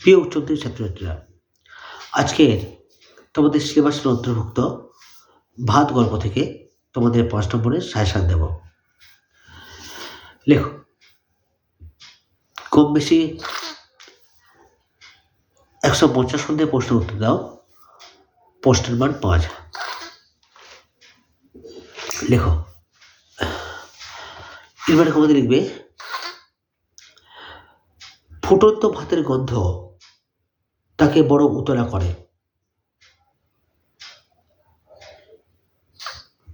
প্রিয় উচ্চতর ছাত্রছাত্রীরা আজকের তোমাদের সিলেবাসের অন্তর্ভুক্ত ভাত গল্প থেকে তোমাদের পাঁচ নম্বরের সাজেশান দেব। লেখো। কম বেশি একশো পঞ্চাশ মধ্যে প্রশ্নের উত্তর দাও। প্রশ্নের মান পাঁচ লেখো। এবারে কমাতে লিখবে, ফুটন্ত ভাতের গন্ধ তাকে বড় উতলা করে।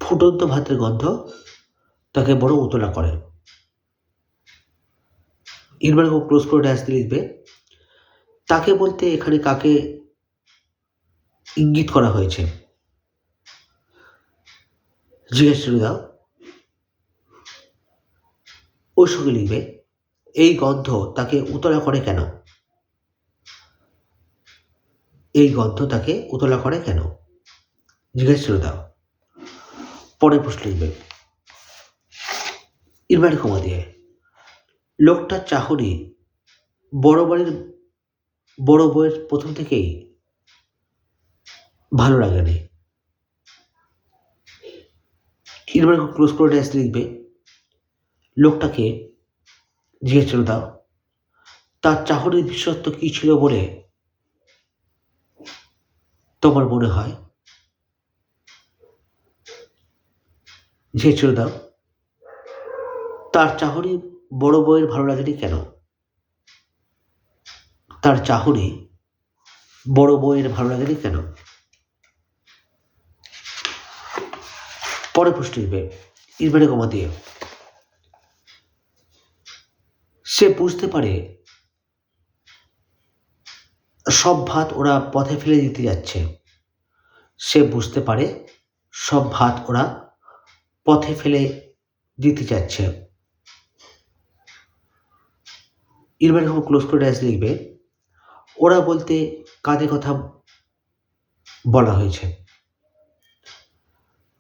ফুটন্ত ভাতের গন্ধ তাকে বড় উতলা করে। এরবার ক্লোজ করে ড্যাশ লিখবে, তাকে বলতে এখানে কাকে ইঙ্গিত করা হয়েছে? জিজ্ঞেস করে দাও। ওর সঙ্গে লিখবে, এই গন্ধ তাকে উতলা করে কেন? এই গন্ধ তাকে উতলা করে কেন? জিজ্ঞেস করে দাও পরে প্রশ্ন লিখবে। ইরবাড়ি ক্ষমা দিয়ে। লোকটার চাহনি বড় বাড়ির, বড় বইয়ের প্রথম থেকেই ভালো লাগে লাগেনি এরপরে ক্লোজ করে ড্যাশ লিখবে। লোকটাকে জিজ্ঞেস করে দাও তার চাহরির বিশেষত্ব কী ছিল বলে তোমার মনে হয়? করে দাও তার চাহনি বড় বইয়ের ভালো লাগেনি কেন? তার চাহনি বড় বইয়ের ভালো লাগেনি কেন? পরে প্রশ্ন দিবে ইরবারে কমা দিয়ে। সে বুঝতে পারে সব ভাত ওরা পথে ফেলে দিতে যাচ্ছে। সে বুঝতে পারে সব ভাত ওরা পথে ফেলে দিতে যাচ্ছে। এরবার যখন ক্লোজ করে ড্যাশ লিখবে, ওরা বলতে কাদের কথা বলা হয়েছে।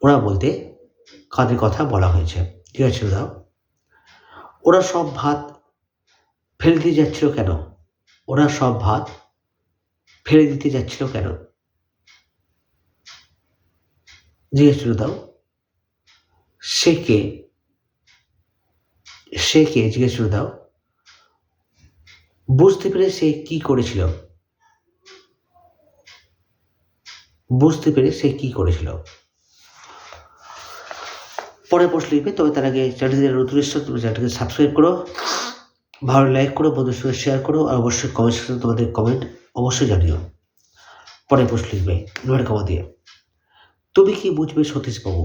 ওরা বলতে কাদের কথা বলা হয়েছে। ঠিক আছে, দাও। ওরা সব ভাত ফেলতে যাচ্ছিল কেন? ওরা সব ভাত ফেলে দিতে যাচ্ছিল কেন? জিজ্ঞেস করে দাও। সে কে? সে কে? জিজ্ঞেস করে দাও। বুঝতে পেরে সে কি করেছিল? বুঝতে পেরে সে কি করেছিল? পরে প্রশ্ন লিখবে, তবে তার আগে চ্যানেলটিতে নতুন তুমি চ্যানেলটিকে সাবস্ক্রাইব করো। ভালো লাইক করো বন্ধুর সঙ্গে শেয়ার করো, আর অবশ্যই কমেন্ট সেকশনে তোমাদের কমেন্ট অবশ্যই জানিও। পরে প্রশ্ন লিখবে নোয়ের কমা দিয়ে। তুমি কি বুঝবে সতীশবাবু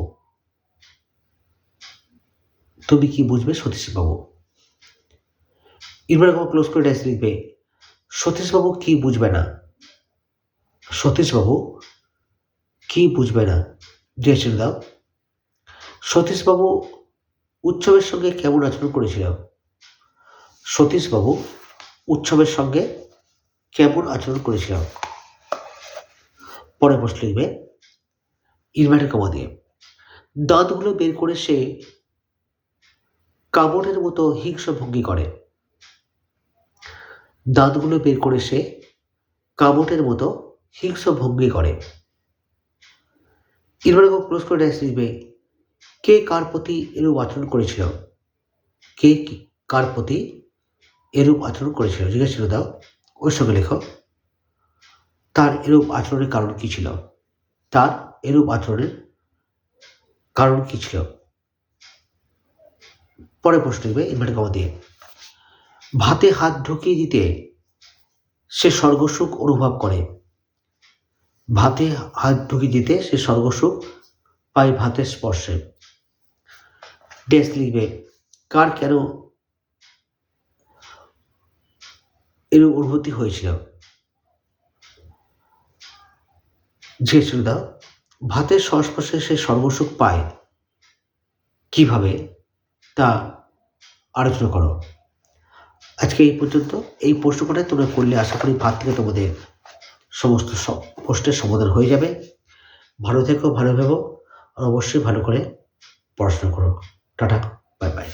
তুমি কি বুঝবে সতীশবাবু এবার ক্লোজ করে ড্যাশ লিখবে সতীশবাবু কি বুঝবে না? সতীশবাবু কি বুঝবে না? ড্যাশ দাও সতীশবাবু উৎসবের সঙ্গে কেমন আচরণ করেছিল? সতীশবাবু উৎসবের সঙ্গে কেমন আচরণ করেছিল পরে প্রশ্ন লিখবে ইনভার্টার কমা দিয়ে দাঁতগুলো বের করে সে কামড়ের মতো হিংস্র ভঙ্গি করে। দাঁতগুলো বের করে সে কামটের মতো হিংস্র ভঙ্গি করে করে ড্যাশ লিখবে কে কার প্রতি এরূপ আচরণ করেছিল? কে কার প্রতি এরূপ আচরণ করেছিল। জিজ্ঞেস করে দাও ওর সঙ্গে লেখো, তার এরূপ আচরণের কারণ কী ছিল? তার এরূপ আচরণের কারণ কী ছিল? পরে প্রশ্ন লিখবে ইনভার্টার কমা দিয়ে। ভাতে হাত ঢুকিয়ে দিতে সে স্বর্গসুখ অনুভব করে। ভাতে হাত ঢুকিয়ে দিতে সে স্বর্গসুখ পায় ভাতের স্পর্শে। ডেস লিখবে, কার কেন এর অনুভূতি হয়েছিল যে সুবিধা, ভাতের সংস্পর্শে সে সর্বসুখ পায়। কীভাবে? তা আলোচনা করো। আজকে এই পর্যন্ত। এই প্রশ্নটা তোমরা করলে আশা করি ভাত থেকে তোমাদের সমস্ত প্রশ্নের সমাধান হয়ে যাবে। ভালো থেকো, ভালো ভেবো। আর অবশ্যই ভালো করে পড়াশোনা করো। Tata, bye bye.